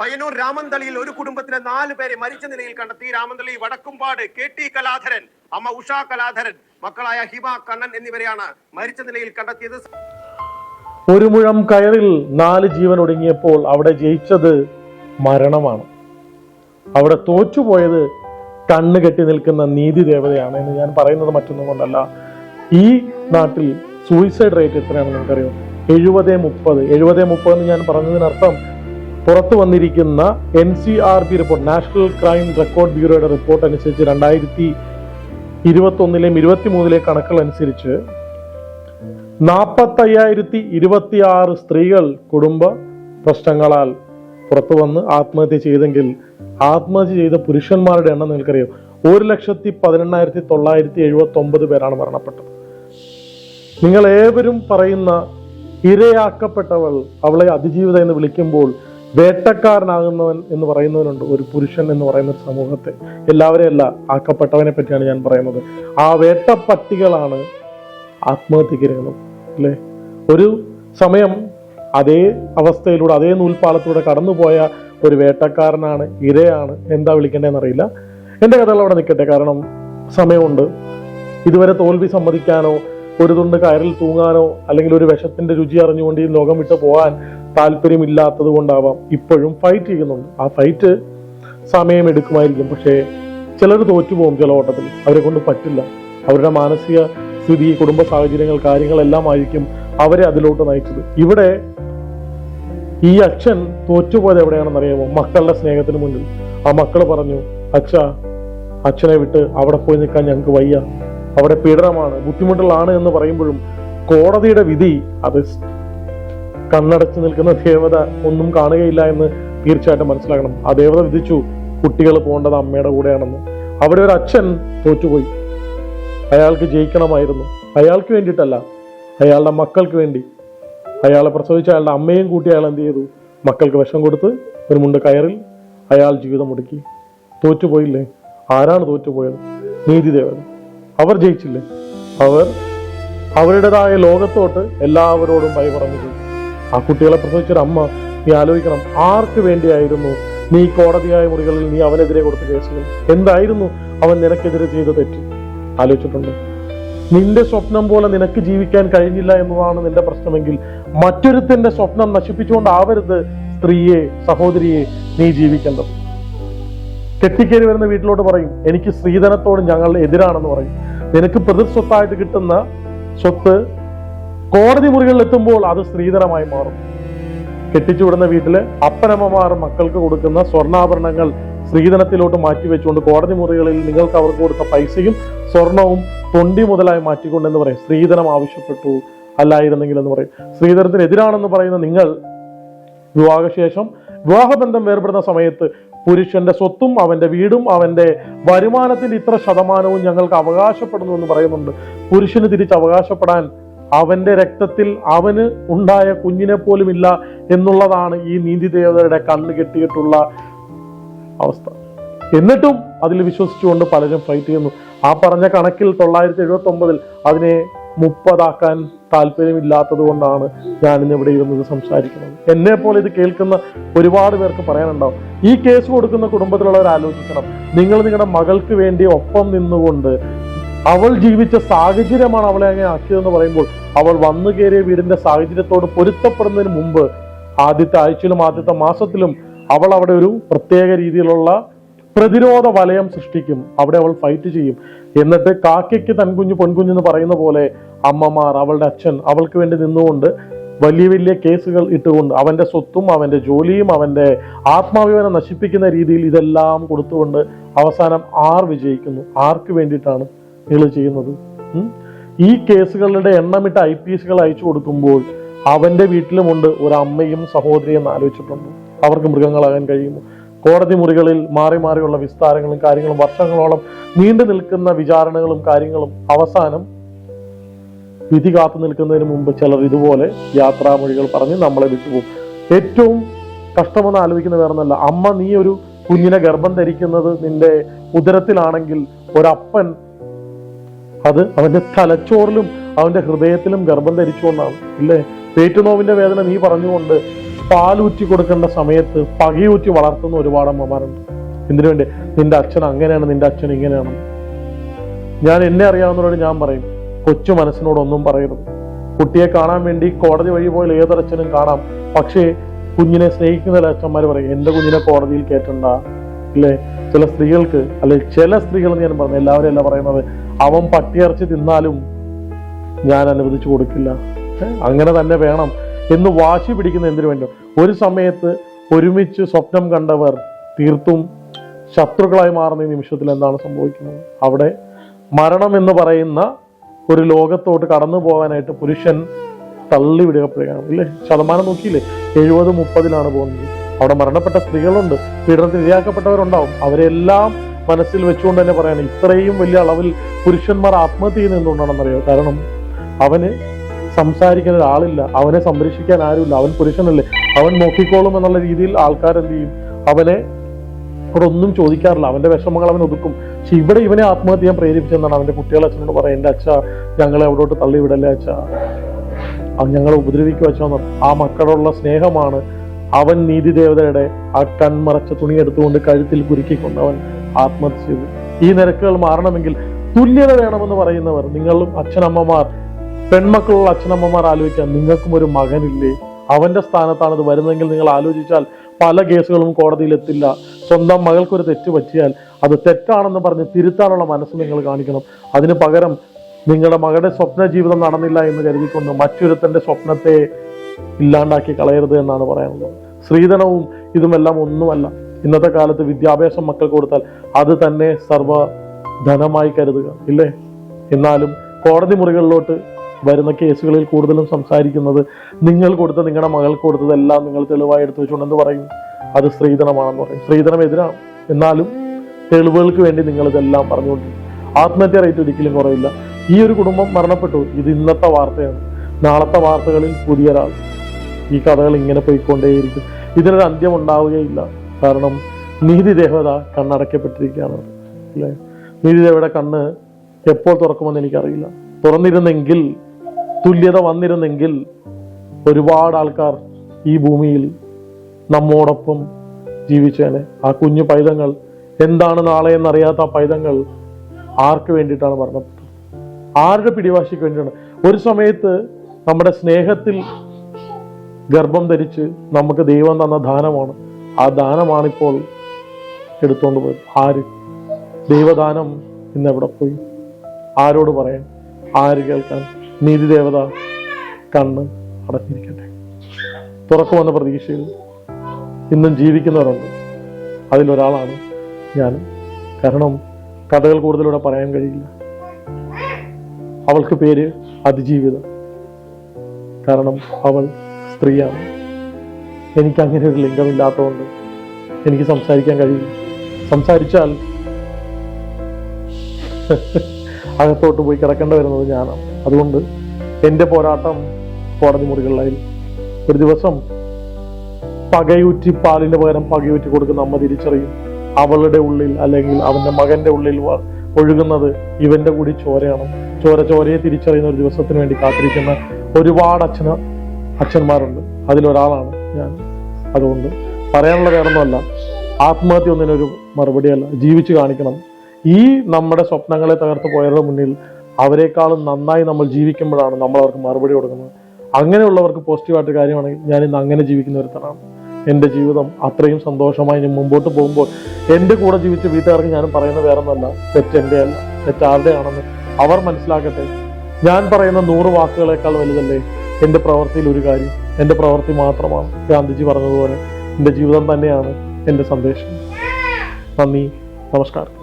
പയ്യന്നൂർ രാമന്തളിയിൽ ഒരു കുടുംബത്തിലെ നാല് പേരെ മരിച്ച നിലയിൽ കണ്ടെത്തി. രാമന്തളി വടക്കുംപാട് കെ ടി കലാധരൻ അമ്മ ഉഷ കലാധരൻ മക്കളായ ഹിമ കണ്ണൻ എന്നിവരെയാണ് മരിച്ച നിലയിൽ കണ്ടെത്തിയത്. ഒരു മുഴം കയറിൽ നാല് ജീവൻ ഒടുങ്ങിയപ്പോൾ അവിടെ ജയിച്ചത് മരണമാണ്. അവിടെ തോറ്റുപോയത് കണ്ണ് കെട്ടി നിൽക്കുന്ന നീതി ദേവതയാണ് എന്ന് ഞാൻ പറയുന്നത് മറ്റൊന്നും കൊണ്ടല്ല. ഈ നാട്ടിൽ സൂയിസൈഡ് റേറ്റ് എത്രയാണെന്ന് നമുക്കറിയാം. എഴുപത് മുപ്പത്. എഴുപത് മുപ്പത് എന്ന് ഞാൻ പറഞ്ഞതിനർത്ഥം പുറത്തു വന്നിരിക്കുന്ന N C R B report national crime record ബ്യൂറോയുടെ report അനുസരിച്ച് രണ്ടായിരത്തി ഇരുപത്തി ഒന്നിലെയും ഇരുപത്തി മൂന്നിലെയും കണക്കുകൾ അനുസരിച്ച് നാൽപ്പത്തയ്യായിരത്തി ഇരുപത്തി ആറ് സ്ത്രീകൾ കുടുംബ പ്രശ്നങ്ങളാൽ പുറത്തു വന്ന് ആത്മഹത്യ ചെയ്തെങ്കിൽ ആത്മഹത്യ ചെയ്ത പുരുഷന്മാരുടെ എണ്ണം നിങ്ങൾക്കറിയാം. ഒരു ലക്ഷത്തി പതിനെണ്ണായിരത്തി തൊള്ളായിരത്തി എഴുപത്തി ഒമ്പത് പേരാണ് മരണപ്പെട്ടത്. നിങ്ങൾ ഏവരും പറയുന്ന ഇരയാക്കപ്പെട്ടവൾ അവളെ അതിജീവിത എന്ന് വിളിക്കുമ്പോൾ വേട്ടക്കാരനാകുന്നവൻ എന്ന് പറയുന്നവനുണ്ട്. ഒരു പുരുഷൻ എന്ന് പറയുന്ന ഒരു സമൂഹത്തെ. എല്ലാവരെയും അല്ല ആക്കപ്പെട്ടവനെ പറ്റിയാണ് ഞാൻ പറയുന്നത്. ആ വേട്ടപ്പട്ടികളാണ് ആത്മഹത്യക്കിരകളും അല്ലേ? ഒരു സമയം അതേ അവസ്ഥയിലൂടെ അതേ നൂൽപ്പാലത്തിലൂടെ കടന്നുപോയ ഒരു വേട്ടക്കാരനാണ് ഇരയാണ്. എന്താ വിളിക്കേണ്ടതെന്നറിയില്ല. എന്റെ കഥകൾ അവിടെ നിൽക്കട്ടെ. കാരണം സമയമുണ്ട്. ഇതുവരെ തോൽവി സമ്മതിക്കാനോ ഒരു തുണ്ട് കയറിൽ തൂങ്ങാനോ അല്ലെങ്കിൽ ഒരു വിഷത്തിന്റെ രുചി അറിഞ്ഞുകൊണ്ട് ഈ ലോകം വിട്ട് പോകാൻ താല്പര്യമില്ലാത്തത് കൊണ്ടാവാം ഇപ്പോഴും ഫൈറ്റ് ചെയ്യുന്നുണ്ട്. ആ ഫൈറ്റ് സമയമെടുക്കുമായിരിക്കും പക്ഷേ ചിലർ തോറ്റുപോകും ചില ഓട്ടത്തിൽ. അവരെ കൊണ്ട് പറ്റില്ല. അവരുടെ മാനസിക സ്ഥിതി കുടുംബ സാഹചര്യങ്ങൾ കാര്യങ്ങളെല്ലാം ആയിരിക്കും അവരെ അതിലോട്ട് നയിച്ചത്. ഇവിടെ ഈ അച്ഛൻ തോറ്റുപോയത് എവിടെയാണെന്ന് അറിയാമോ മക്കളുടെ സ്നേഹത്തിന് മുന്നിൽ. ആ മക്കൾ പറഞ്ഞു അച്ഛ അച്ഛനെ വിട്ട് അവിടെ പോയി നിൽക്കാൻ ഞങ്ങൾക്ക് വയ്യ. അവിടെ പീഡനമാണ് ബുദ്ധിമുട്ടുകളാണ് എന്ന് പറയുമ്പോഴും കോടതിയുടെ വിധി അത് കണ്ണടച്ച് നിൽക്കുന്ന ദേവത ഒന്നും കാണുകയില്ല എന്ന് തീർച്ചയായിട്ടും മനസ്സിലാക്കണം ആ ദേവത വിധിച്ചു കുട്ടികൾ പോകേണ്ടത് അമ്മയുടെ കൂടെയാണെന്ന്. അവിടെ ഒരു അച്ഛൻ തോറ്റുപോയി. അയാൾക്ക് ജയിക്കണമായിരുന്നു. അയാൾക്ക് വേണ്ടിയിട്ടല്ല അയാളുടെ മക്കൾക്ക് വേണ്ടി. അയാളെ പ്രസവിച്ച അയാളുടെ അമ്മയും കൂട്ടി അയാൾ എന്ത് ചെയ്തു? മക്കൾക്ക് വിഷം കൊടുത്ത് ഒരു മുണ്ട് കയറിൽ അയാൾ ജീവിതം മുടക്കി. തോറ്റുപോയില്ലേ? ആരാണ് തോറ്റുപോയത്? നീതിദേവൻ. അവർ ജയിച്ചില്ലേ? അവർ അവരുടേതായ ലോകത്തോട്ട് എല്ലാവരോടും ഭയപറഞ്ഞിട്ടുണ്ട് ആ കുട്ടികളെ പ്രസവിച്ചൊരു അമ്മ നീ ആലോചിക്കണം ആർക്ക് വേണ്ടിയായിരുന്നു നീ കോടതിയായ മുറികളിൽ നീ അവനെതിരെ കൊടുത്ത കേസുകൾ? എന്തായിരുന്നു അവൻ നിനക്കെതിരെ ചെയ്ത തെറ്റ്? ആലോചിച്ചിട്ടുണ്ട്? നിന്റെ സ്വപ്നം പോലെ നിനക്ക് ജീവിക്കാൻ കഴിഞ്ഞില്ല എന്നതാണ് നിന്റെ പ്രശ്നമെങ്കിൽ മറ്റൊരുത്തിന്റെ സ്വപ്നം നശിപ്പിച്ചുകൊണ്ടാവരുത് സ്ത്രീയെ സഹോദരിയെ നീ ജീവിക്കേണ്ടത്. കെട്ടിക്കേറി വരുന്ന വീട്ടിലോട്ട് പറയും എനിക്ക് സ്ത്രീധനത്തോട് ഞങ്ങൾ എതിരാണെന്ന് പറയും. നിനക്ക് പ്രതിസ്വത്തായിട്ട് കിട്ടുന്ന സ്വത്ത് കോടതി മുറികളിൽ എത്തുമ്പോൾ അത് സ്ത്രീധനമായി മാറും. കെട്ടിച്ചു വിടുന്ന വീട്ടിൽ അപ്പനമ്മമാർ മക്കൾക്ക് കൊടുക്കുന്ന സ്വർണാഭരണങ്ങൾ സ്ത്രീധനത്തിലോട്ട് മാറ്റി വെച്ചുകൊണ്ട് കോടതി മുറികളിൽ നിങ്ങൾക്ക് അവർക്ക് കൊടുത്ത പൈസയും സ്വർണവും തൊണ്ടി മുതലായി മാറ്റിക്കൊണ്ടെന്ന് പറയും. സ്ത്രീധനം ആവശ്യപ്പെട്ടു അല്ലായിരുന്നെങ്കിൽ എന്ന് പറയും. സ്ത്രീധനത്തിന് എതിരാണെന്ന് പറയുന്ന നിങ്ങൾ വിവാഹശേഷം വിവാഹബന്ധം വേർപെടുന്ന സമയത്ത് പുരുഷന്റെ സ്വത്തും അവന്റെ വീടും അവന്റെ വരുമാനത്തിന്റെ ഇത്ര ശതമാനവും ഞങ്ങൾക്ക് അവകാശപ്പെടുന്നു എന്ന് പറയുന്നുണ്ട്. പുരുഷന് തിരിച്ച് അവകാശപ്പെടാൻ അവന്റെ രക്തത്തിൽ അവന് ഉണ്ടായ കുഞ്ഞിനെ പോലും ഇല്ല എന്നുള്ളതാണ് ഈ നീതി ദേവതയുടെ കണ്ണ് കെട്ടിയിട്ടുള്ള അവസ്ഥ. എന്നിട്ടും അതിൽ വിശ്വസിച്ചുകൊണ്ട് പലരും ഫൈറ്റ് ചെയ്യുന്നു. ആ പറഞ്ഞ കണക്കിൽ തൊള്ളായിരത്തി എഴുപത്തി ഒമ്പതിൽ അതിനെ മുപ്പതാക്കാൻ താല്പര്യമില്ലാത്തത് കൊണ്ടാണ് ഞാൻ ഇന്ന് ഇവിടെ ഇരുന്നത് സംസാരിക്കുന്നത്. എന്നെ പോലെ ഇത് കേൾക്കുന്ന ഒരുപാട് പേർക്ക് പറയാനുണ്ടാവും. ഈ കേസ് കൊടുക്കുന്ന കുടുംബത്തിലുള്ളവർ ആലോചിക്കണം. നിങ്ങൾ നിങ്ങളുടെ മകൾക്ക് വേണ്ടി ഒപ്പം നിന്നുകൊണ്ട് അവൾ ജീവിച്ച സാഹചര്യമാണ് അവളെ അങ്ങനെ ആക്കിയതെന്ന് പറയുമ്പോൾ അവൾ വന്നു കയറിയ വീടിന്റെ സാഹചര്യത്തോട് പൊരുത്തപ്പെടുന്നതിന് മുമ്പ് ആദ്യത്തെ ആഴ്ചയിലും ആദ്യത്തെ മാസത്തിലും അവൾ അവിടെ ഒരു പ്രത്യേക രീതിയിലുള്ള പ്രതിരോധ വലയം സൃഷ്ടിക്കും. അവിടെ അവൾ ഫൈറ്റ് ചെയ്യും. എന്നിട്ട് കാക്കയ്ക്ക് തൻകുഞ്ഞ് പൊൻകുഞ്ഞ് എന്ന് പറയുന്ന പോലെ അമ്മമാർ അവളുടെ അച്ഛൻ അവൾക്ക് വേണ്ടി നിന്നുകൊണ്ട് വലിയ വലിയ കേസുകൾ ഇട്ടുകൊണ്ട് അവന്റെ സ്വത്തും അവന്റെ ജോലിയും അവന്റെ ആത്മാഭിമാനം നശിപ്പിക്കുന്ന രീതിയിൽ ഇതെല്ലാം കൊടുത്തുകൊണ്ട് അവസാനം ആർ വിജയിക്കുന്നു. ആർക്ക് വേണ്ടിയിട്ടാണ് നിങ്ങൾ ചെയ്യുന്നത്. ഈ കേസുകളുടെ എണ്ണമിട്ട് ഐ പി എസുകൾ അയച്ചു കൊടുക്കുമ്പോൾ അവന്റെ വീട്ടിലുമുണ്ട് ഒരു അമ്മയും സഹോദരിയും ആലോചിച്ചിട്ടുണ്ട്. അവർക്ക് മൃഗങ്ങളാകാൻ കഴിയുമോ? കോടതി മുറികളിൽ മാറി മാറിയുള്ള വിസ്താരങ്ങളും കാര്യങ്ങളും വർഷങ്ങളോളം നീണ്ടു നിൽക്കുന്ന വിചാരണകളും കാര്യങ്ങളും അവസാനം വിധി കാത്തു നിൽക്കുന്നതിന് മുമ്പ് ചിലർ ഇതുപോലെ യാത്രാമൊഴികൾ പറഞ്ഞ് നമ്മളെ വിട്ടുപോകും. ഏറ്റവും കഷ്ടമെന്ന് ആലോചിക്കുന്ന വേറൊന്നല്ല. അമ്മ നീ ഒരു കുഞ്ഞിനെ ഗർഭം ധരിക്കുന്നത് നിന്റെ ഉദരത്തിലാണെങ്കിൽ ഒരപ്പൻ അത് അവന്റെ തലച്ചോറിലും അവന്റെ ഹൃദയത്തിലും ഗർഭം ധരിച്ചുകൊണ്ടാണ്. ഇല്ലേ? പേറ്റുനോവിന്റെ വേദന നീ പറഞ്ഞുകൊണ്ട് പാലൂറ്റി കൊടുക്കേണ്ട സമയത്ത് പകയൂറ്റി വളർത്തുന്ന ഒരുപാട് അമ്മമാരുണ്ട്. എന്തിനു വേണ്ടി? നിന്റെ അച്ഛൻ അങ്ങനെയാണ് നിന്റെ അച്ഛൻ ഇങ്ങനെയാണ്. ഞാൻ എന്നെ അറിയാവുന്നവരോട് ഞാൻ പറയും കൊച്ചു മനസ്സിനോടൊന്നും പറയരുത്. കുട്ടിയെ കാണാൻ വേണ്ടി കോടതി വഴി പോയാൽ ഏതൊരച്ഛനും കാണാം. പക്ഷേ കുഞ്ഞിനെ സ്നേഹിക്കുന്ന അച്ഛന്മാർ പറയും എന്റെ കുഞ്ഞിനെ കോടതിയിൽ കയറ്റണ്ട. അല്ലേ ചില സ്ത്രീകൾക്ക് അല്ലെ ചില സ്ത്രീകൾ ഞാൻ പറഞ്ഞു എല്ലാവരും അല്ല പറയുന്നത് അവൻ പട്ടിയിറച്ചി തിന്നാലും ഞാൻ അനുവദിച്ചു കൊടുക്കില്ല. അങ്ങനെ തന്നെ വേണം എന്ന് വാശി പിടിക്കുന്ന എന്തിനു വേണ്ടി? ഒരു സമയത്ത് ഒരുമിച്ച് സ്വപ്നം കണ്ടവർ തീർത്തും ശത്രുക്കളായി മാറുന്ന ഈ നിമിഷത്തിൽ എന്താണ് സംഭവിക്കുന്നത്? അവിടെ മരണം എന്ന് പറയുന്ന ഒരു ലോകത്തോട്ട് കടന്നു പോകാനായിട്ട് പുരുഷൻ തള്ളി വിടുകപ്പെടുകയാണ് ഇല്ലേ? ശതമാനം നോക്കിയില്ലേ? എഴുപത് മുപ്പതിലാണ് പോകുന്നത്. അവിടെ മരണപ്പെട്ട സ്ത്രീകളുണ്ട്. പീഡനത്തിന് ഇരയാക്കപ്പെട്ടവരുണ്ടാവും. അവരെല്ലാം മനസ്സിൽ വെച്ചുകൊണ്ട് തന്നെ പറയാണ് ഇത്രയും വലിയ അളവിൽ പുരുഷന്മാർ ആത്മഹത്യ ചെയ്യുന്നത് എന്തുകൊണ്ടാണെന്നറിയോ കാരണം അവന് സംസാരിക്കാൻ ഒരാളില്ല അവനെ സംരക്ഷിക്കാൻ ആരുമില്ല അവൻ പുരുഷനല്ലേ. അവൻ നോക്കിക്കോളും എന്നുള്ള രീതിയിൽ ആൾക്കാർ എന്ത് ചെയ്യും? അവനെ അവിടെ ഒന്നും ചോദിക്കാറില്ല അവന്റെ വിഷമങ്ങൾ അവൻ ഒതുക്കും. പക്ഷെ ഇവിടെ ഇവനെ ആത്മഹത്യ ചെയ്യാൻ പ്രേരിപ്പിച്ചെന്നാണ് അവന്റെ കുട്ടികളെ അച്ഛനോട് പറയാം എന്റെ അച്ഛ ഞങ്ങളെ അവിടോട്ട് തള്ളിവിടല്ലേ അച്ഛ? ഞങ്ങളെ ഉപദ്രവിക്കുക വെച്ചോന്ന് ആ മക്കളുള്ള സ്നേഹമാണ് അവൻ നീതിദേവതയുടെ ആ കൺമറച്ച തുണി എടുത്തുകൊണ്ട് കഴുത്തിൽ കുരുക്കിക്കൊണ്ട് അവൻ ആത്മഹത്യ ചെയ്തു ഈ നിരക്കുകൾ മാറണമെങ്കിൽ തുല്യത വേണമെന്ന് പറയുന്നവർ നിങ്ങളും അച്ഛനമ്മമാർ പെൺമക്കളുള്ള അച്ഛനമ്മമാർ ആലോചിക്കാൻ നിങ്ങൾക്കും ഒരു മകനില്ലേ? അവന്റെ സ്ഥാനത്താണ് ഇത് വരുന്നതെങ്കിൽ നിങ്ങൾ ആലോചിച്ചാൽ പല കേസുകളും കോടതിയിലെത്തില്ല സ്വന്തം മകൾക്കൊരു തെറ്റ് പറ്റിയാൽ അത് തെറ്റാണെന്ന് പറഞ്ഞ് തിരുത്താനുള്ള മനസ്സ് നിങ്ങൾ കാണിക്കണം. അതിന് പകരം നിങ്ങളുടെ മകളുടെ സ്വപ്ന ജീവിതം നടന്നില്ല എന്ന് കരുതിക്കൊണ്ട് മറ്റൊരുത്തന്റെ സ്വപ്നത്തെ ഇല്ലാണ്ടാക്കി കളയരുത് എന്നാണ് പറയാനുള്ളത്. സ്ത്രീധനവും ഇതുമെല്ലാം ഒന്നുമല്ല. ഇന്നത്തെ കാലത്ത് വിദ്യാഭ്യാസം മക്കൾക്ക് കൊടുത്താൽ അത് തന്നെ സർവ ധനമായി കരുതുക ഇല്ലേ? എന്നാലും കോടതി മുറികളിലോട്ട് വരുന്ന കേസുകളിൽ കൂടുതലും സംസാരിക്കുന്നത് നിങ്ങൾ കൊടുത്ത നിങ്ങളുടെ മകൾക്ക് കൊടുത്തതെല്ലാം നിങ്ങൾ തെളിവായി എടുത്തു വെച്ചുകൊണ്ട് എന്ത് പറയും? അത് സ്ത്രീധനമാണെന്ന് പറയും. സ്ത്രീധനം എതിരാണ് എന്നാലും തെളിവുകൾക്ക് വേണ്ടി നിങ്ങൾ ഇതെല്ലാം പറഞ്ഞുകൊണ്ടിരിക്കും. ആത്മഹത്യ റേറ്റ് ഒരിക്കലും കുറയില്ല. ഈ ഒരു കുടുംബം മരണപ്പെട്ടു. ഇത് ഇന്നത്തെ വാർത്തയാണ്. നാളത്തെ വാർത്തകളിൽ പുതിയൊരാൾ ഈ കഥകൾ ഇങ്ങനെ പോയിക്കൊണ്ടേയിരിക്കും. ഇതിനൊരു അന്ത്യം ഉണ്ടാവുകയില്ല. കാരണം നീതി ദേവത കണ്ണടക്കപ്പെട്ടിരിക്കുകയാണ് അല്ലേ? നീതി ദേവയുടെ കണ്ണ് എപ്പോൾ തുറക്കുമെന്ന് എനിക്കറിയില്ല. തുറന്നിരുന്നെങ്കിൽ തുല്യത വന്നിരുന്നെങ്കിൽ ഒരുപാട് ആൾക്കാർ ഈ ഭൂമിയിൽ നമ്മോടൊപ്പം ജീവിച്ചേനെ. ആ കുഞ്ഞു പൈതങ്ങൾ എന്താണ് നാളെ എന്നറിയാത്ത ആ പൈതങ്ങൾ ആർക്ക് വേണ്ടിയിട്ടാണ് മരണപ്പെട്ടത്? ആരുടെ പിടിവാശിക്ക് വേണ്ടിയാണ്? ഒരു സമയത്ത് നമ്മുടെ സ്നേഹത്തിൽ ഗർഭം ധരിച്ച് നമുക്ക് ദൈവം തന്ന ദാനമാണ്. ആ ദാനമാണിപ്പോൾ എടുത്തുകൊണ്ട് പോയത്. ആര്? ദൈവദാനം ഇന്ന് എവിടെ പോയി? ആരോട് പറയാൻ? ആര് കേൾക്കാൻ? നീതി ദേവത കണ്ണ് അടഞ്ഞിരിക്കട്ടെ തുറക്കുമെന്ന പ്രതീക്ഷയിൽ ഇന്നും ജീവിക്കുന്നവരുണ്ട്. അതിലൊരാളാണ് ഞാൻ. കാരണം കഥകൾ കൂടുതലൂടെ പറയാൻ കഴിയില്ല. അവൾക്ക് പേര് അതിജീവിതം. കാരണം അവൾ സ്ത്രീയാണ്. എനിക്ക് അങ്ങനെ ഒരു ലിംഗമില്ലാത്തതുകൊണ്ട് എനിക്ക് സംസാരിക്കാൻ കഴിയും സംസാരിച്ചാൽ അകത്തോട്ട് പോയി കിടക്കേണ്ടി വരുന്നത് ഞാനാണ് അതുകൊണ്ട് എന്റെ പോരാട്ടം കോടതി മുറികളിലായിരുന്നു ഒരു ദിവസം പകയൂറ്റി പാലിന് പകരം പകയൂറ്റി കൊടുക്കുന്ന അമ്മ തിരിച്ചറിയും അവളുടെ ഉള്ളിൽ അല്ലെങ്കിൽ അവന്റെ മകന്റെ ഉള്ളിൽ ഒഴുകുന്നത് ഇവന്റെ കൂടി ചോരയാണ്. ചോര ചോരയെ തിരിച്ചറിയുന്ന ഒരു ദിവസത്തിന് വേണ്ടി കാത്തിരിക്കുന്ന ഒരുപാട് അച്ഛന അച്ഛന്മാരുണ്ട്. അതിലൊരാളാണ് ഞാൻ. അതുകൊണ്ട് പറയാനുള്ള വേറൊന്നുമല്ല. ആത്മഹത്യ ഒന്നിനൊരു മറുപടിയല്ല. ജീവിച്ചു കാണിക്കണം. ഈ നമ്മുടെ സ്വപ്നങ്ങളെ തകർത്ത് പോയവരുടെ മുന്നിൽ അവരെക്കാളും നന്നായി നമ്മൾ ജീവിക്കുമ്പോഴാണ് നമ്മൾ അവർക്ക് മറുപടി കൊടുക്കുന്നത്. അങ്ങനെയുള്ളവർക്ക് പോസിറ്റീവായിട്ട് കാര്യമാണെങ്കിൽ ഞാൻ ഇന്ന് അങ്ങനെ ജീവിക്കുന്ന ഒരുത്തനാണ്. എന്റെ ജീവിതം അത്രയും സന്തോഷമായി ഞാൻ മുമ്പോട്ട് പോകുമ്പോൾ എന്റെ കൂടെ ജീവിച്ച വീട്ടുകാർക്ക് ഞാൻ പറയുന്ന വേറെ തെറ്റ് എന്റെ അല്ല തെറ്റ് ആരുടെയാണെന്ന് അവർ മനസ്സിലാക്കട്ടെ. ഞാൻ പറയുന്ന നൂറ് വാക്കുകളേക്കാൾ വലുതല്ലേ എന്റെ പ്രവൃത്തിയിൽ ഒരു കാര്യം? എന്റെ പ്രവൃത്തി മാത്രമാണ്. ഗാന്ധിജി പറഞ്ഞതുപോലെ എന്റെ ജീവിതം തന്നെയാണ് എന്റെ സന്ദേശം. നന്ദി നമസ്കാരം.